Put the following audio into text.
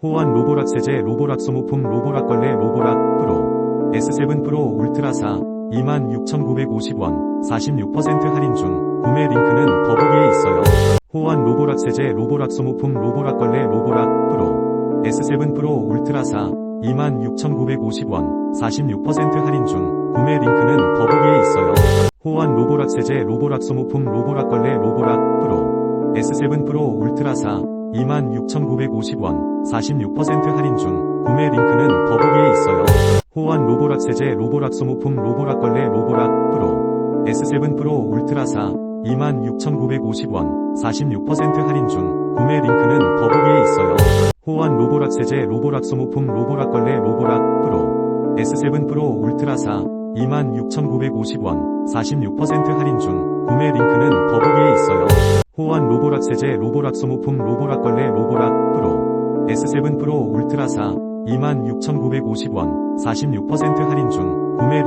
호환 로보락 세제 로보락 소모품 로보락 걸레 로보락 프로 S7 프로 울트라 4 26,950원 46% 할인 중 구매 링크는 더보기에 있어요. 호환 로보락 세제 로보락 소모품 로보락 걸레 로보락 프로 S7 프로 울트라 4 26,950원 46% 할인 중 구매 링크는 더보기에 있어요. 호환 로보락 세제 로보락 소모품 로보락 걸레 로보락 프로 S7 프로 울트라 4 26,950원 46% 할인 중 구매 링크는 더보기에 있어요. 호환 로보락 세제 로보락 소모품 로보락 걸레 로보락 프로 S7 프로 울트라 4 26,950원 46% 할인 중 구매 링크는 더보기에 있어요. 호환 로보락 세제 로보락 소모품 로보락 걸레 로보락 프로 S7 프로 울트라 4 26,950원 46% 할인 중 구매 링크는 더보기에 있어요. 호환 로보락 세제 로보락 소모품 로보락 걸레 로보락 프로. S7 프로 울트라 4 26,950원 46% 할인 중